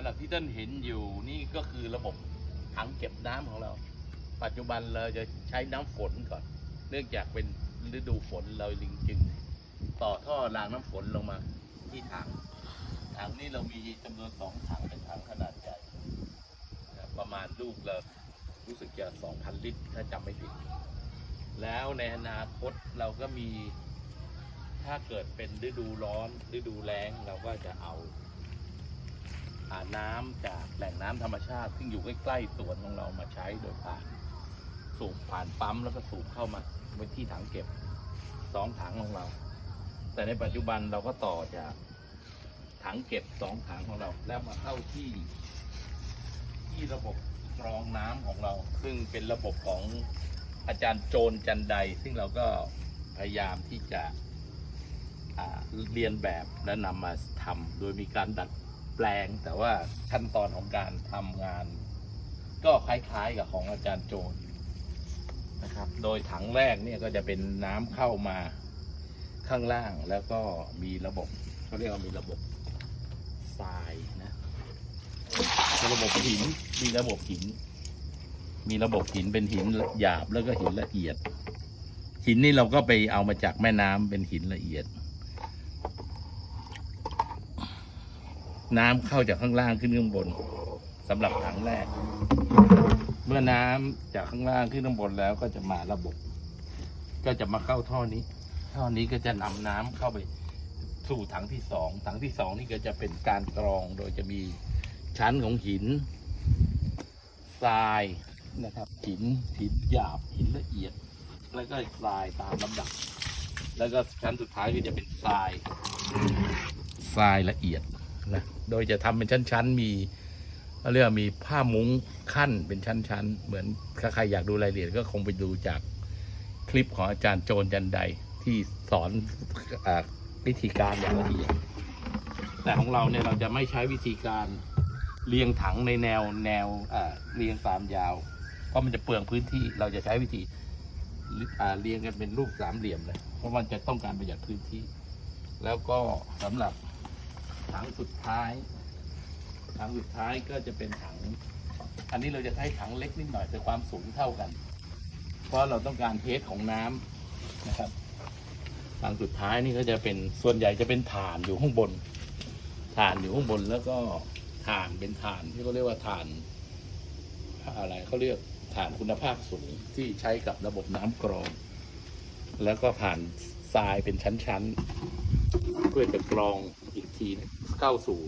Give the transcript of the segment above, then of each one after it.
ำหรับที่ท่านเห็นอยู่นี่ก็คือระบบถังเก็บน้ำของเรา ปัจจุบันเราจะใช้น้ำฝนก่อน เนื่องจากเป็นฤดูฝนเราลิงจึง ต่อท่อรางน้ำฝนลงมาที่ถัง ถังนี้เรามีจำนวนสองถังเป็นถังขนาดใหญ่ประมาณลูกละรู้สึกจะ2,000 ลิตร ถ้าจำไม่ผิด แล้วในอนาคตเราก็มีถ้าเกิดเป็นฤดูร้อนฤดูแล้งเราก็จะเอา อาน้ำจากแหล่งน้ำธรรมชาติ ซึ่งอยู่ใกล้ๆสวนของเรามาใช้โดยผ่านสูบผ่านปั๊มแล้วก็สูบเข้ามาไว้ที่ถังเก็บสองถังของเรา แต่ในปัจจุบันเราก็ต่อจากถังเก็บสองถังของเรา แล้วมาเข้าที่ ที่ระบบกรองน้ำของเรา ซึ่งเป็นระบบของอาจารย์โจรจันไดซึ่งเราก็พยายามที่จะเรียนแบบและนำมาทำโดยมีการดัด แปลง แต่ว่าขั้นตอนของการทำงาน ก็คล้ายๆกับของอาจารย์โจรนะครับ โดยถังแรกเนี่ยก็จะเป็นน้ำเข้ามาข้างล่างแล้วก็มีระบบเขาเรียกว่ามีระบบทรายนะมีระบบหินมีระบบหิน มีระบบหินเป็นหินหยาบแล้วก็หินละเอียด หินนี่เราก็ไปเอามาจากแม่น้ำเป็นหินละเอียด น้ำเข้าจากข้างล่างขึ้นข้างบนสำหรับถังแรก เมื่อน้ำจากข้างล่างขึ้นข้างบนแล้วก็จะมาระบบ ก็จะมาเข้าท่อนี้ ท่อนี้ก็จะนำน้ำเข้าไปสู่ถังที่สองถังที่สองนี่ก็จะเป็นการกรองโดยจะมีชั้นของหินทรายนะครับหินหินหยาบหินละเอียด แล้วก็ทรายตามลำดับ แล้วก็ชั้นสุดท้ายก็จะเป็นทรายทรายละเอียด นะโดยจะทำเป็นชั้นๆ มีเรียกว่ามีผ้ามุ้งขั้นเป็นชั้นๆ เหมือนถ้าใครอยากดูรายละเอียดก็คงไปดูจากคลิปของอาจารย์โจรจันไดที่สอนอวิธีการอย่างละเอียดแต่ของเราเนี่ยเราจะไม่ใช้วิธีการเรียงถังในแนวแนวเรียงตามยาว เพราะมันจะเปลืองพื้นที่เราจะใช้วิธีเรียงกันเป็นรูปสามเหลี่ยมเลย เพราะมันจะต้องการประหยัดพื้นที่ แล้วก็สำหรับ ถังสุดท้าย ถังสุดท้ายก็จะเป็นถัง อันนี้เราจะใช้ถังเล็กนิดหน่อยแต่ความสูงเท่ากัน เพราะเราต้องการเทสของน้ำนะครับถังสุดท้ายนี่ก็จะเป็นส่วนใหญ่จะเป็นฐานอยู่ข้างบนฐานอยู่ข้างบนแล้วก็ฐานเป็นฐานที่เขาเรียกว่าฐานอะไรเขาเรียกฐานคุณภาพสูงที่ใช้กับระบบน้ำกรอง แล้วก็ผ่านทรายเป็นชั้นๆ เพื่อจะกรองอีกทีหนึ่ง เข้าสู่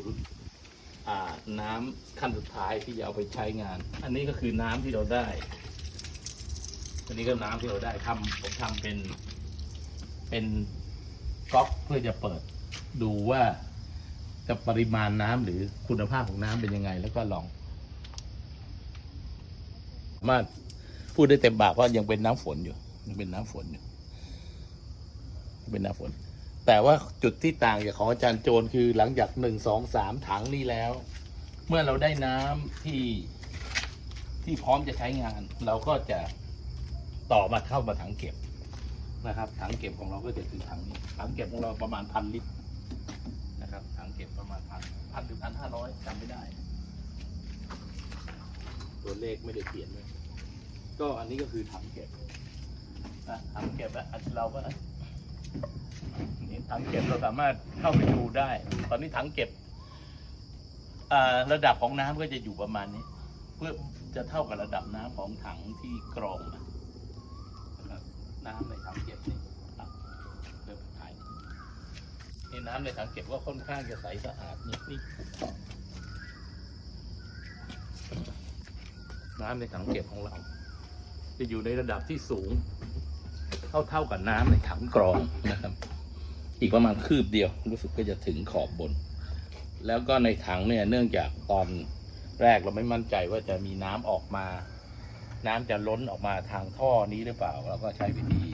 อ่าน้ำขั้นสุดท้ายที่จะเอาไปใช้งาน อันนี้ก็คือน้ำที่เราได้ อันนี้ก็น้ำที่เราได้ทำผมทำเป็น เป็นก๊อกเพื่อจะเปิดดูว่าจะปริมาณน้ำหรือคุณภาพของน้ำเป็นยังไง แล้วก็ลอง มาพูดได้เต็มปากว่ายังเป็นน้ำฝนอยู่ ยังเป็นน้ำฝนอยู่ เป็นน้ำฝน แต่ว่าจุดที่ต่างจากของอาจารย์โจรคือหลังจากหนึ่งสองสามถังนี้แล้ว เมื่อเราได้น้ำที่ที่พร้อมจะใช้งาน เราก็จะต่อมาเข้ามาถังเก็บนะครับ ถังเก็บของเราก็จะคือถังนี้ถังเก็บของเราประมาณพันลิตรนะครับถังเก็บประมาณพันพันถึงพันห้าร้อยจำไม่ได้ ตัวเลขไม่ได้เขียนไว้ก็อันนี้ก็คือถังเก็บถังเก็บแล้วอันเราก็ นี่ถังเก็บเราสามารถเข้าไปดูได้ ตอนนี้ถังเก็บระดับของน้ำก็จะอยู่ประมาณนี้ เพื่อจะเท่ากับระดับน้ำของถังที่กรองนะนะครับน้ำในถังเก็บนี่เริ่มถ่ายนี่น้ำในถังเก็บก็ค่อนข้างจะใสสะอาดนี่นี่น้ำในถังเก็บของเรา จะอยู่ในระดับที่สูง เท่าเท่ากับน้ำในถังกรองนะครับ อีกประมาณคืบเดียว รู้สึกก็จะถึงขอบบน แล้วก็ในถังเนี่ยเนื่องจากตอนแรกเราไม่มั่นใจว่าจะมีน้ำออกมา น้ำจะล้นออกมาทางท่อนี้หรือเปล่า เราก็ใช้วิธี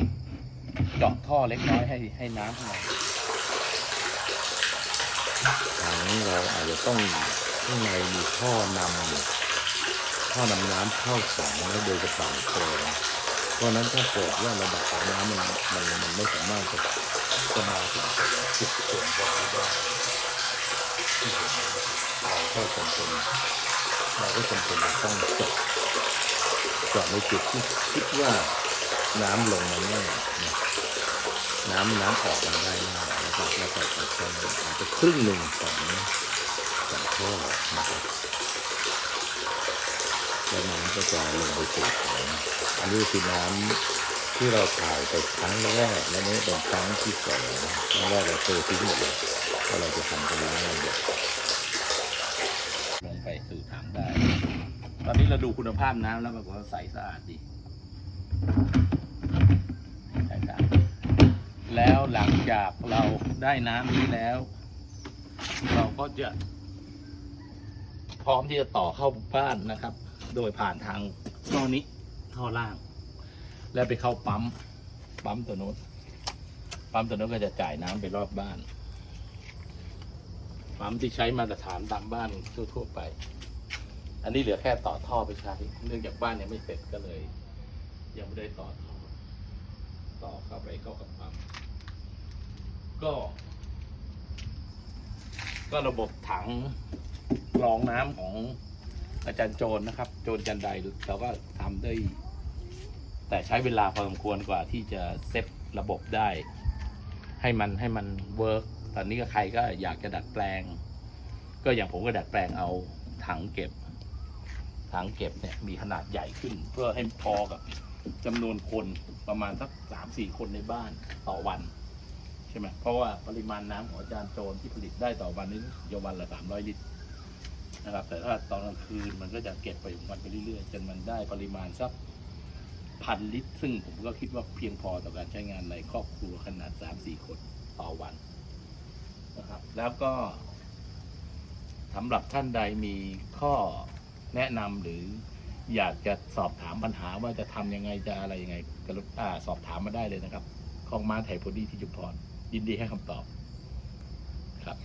เจาะท่อเล็กน้อยให้ให้น้ำข้างนถังเราอาจจะต้องข้างในมีท่อนำท่อนำน้ำเข้าถังแล้วโดยกระเป๋าโกรงเพราะฉะนั้นถ้าเกิดว่าระดับของน้ำมันมันมันไม่สามารถจะ จะมาถึงจุดส่วนบนนี้ได้ที่เห็นเราก็จำเป็นเราก็จำเป็นต้องจาะเจาะในจุดที่คิดว่าน้ำลงมาแน่นะน้ำน้ำออกมาได้แน่แล้วก็แล้วก็จะต้องอาจจะครึ่งหนึ่งของของท่อนะครับแล้วน้ำก็จะลงไปสู่ถังอันนี้คือน้ำ ที่เราถ่ายไปครั้งแรกแล้วนี้เป็นครั้งที่สองครั้งแรกเราเททิ้งหมดเลยเพราะเราจะทำเป็นน้ำระเบิดลงไปสู่ถังได้ ตอนนี้เราดูคุณภาพน้ำแล้วปรากฏว่าใสสะอาดดีใสสะอาดแล้วหลังจากเราได้น้ำนี้แล้ว เราก็จะพร้อมที่จะต่อเข้าบ้านนะครับ โดยผ่านทางท่อนี้ท่อล่าง แล้วไปเข้าปั๊ม ปั๊มตัวโน้นปั๊มตัวโน้นก็จะจ่ายน้ำไปรอบบ้าน ปั๊มที่ใช้มาตรฐานตามบ้านทั่วๆไป อันนี้เหลือแค่ต่อท่อไปใช้ เนื่องจากบ้านยังไม่เสร็จก็เลย ยังไม่ได้ต่อท่อ ต่อเข้าไปเข้ากับปั๊ม ก็ ก็ระบบถังกรองน้ำของอาจารย์โจรนะครับ โจรจันไดเราก็ทำได้ แต่ใช้เวลาพอสมควรกว่าที่จะเซตระบบได้ ให้มันให้มันเวิร์กตอนนี้ก็ใครก็อยากจะดัดแปลง ก็อย่างผมก็ดัดแปลงเอาถังเก็บ ถังเก็บเนี่ยมีขนาดใหญ่ขึ้น เพื่อให้พอกับจำนวนคนประมาณสักสามสี่คนในบ้านต่อวันใช่ไหมเพราะว่าปริมาณน้ำของอาจารย์โจรที่ผลิตได้ต่อวันนี้เยาวันละสามร้อยลิตรนะครับ แต่ถ้าตอนกลางคืนมันก็จะเก็บไปของมันไปเรื่อยๆจนมันได้ปริมาณสัก พันลิตร ซึ่งผมก็คิดว่าเพียงพอต่อการใช้งานในครอบครัวขนาดสามสี่คนต่อวันนะครับ แล้วก็สำหรับท่านใดมีข้อแนะนำหรืออยากจะสอบถามปัญหาว่าจะทำยังไงจะอะไรยังไงกรุณาสอบถามมาได้เลยนะครับ ของมาไทยพอดีที่จุมพรยินดีให้คำตอบครับ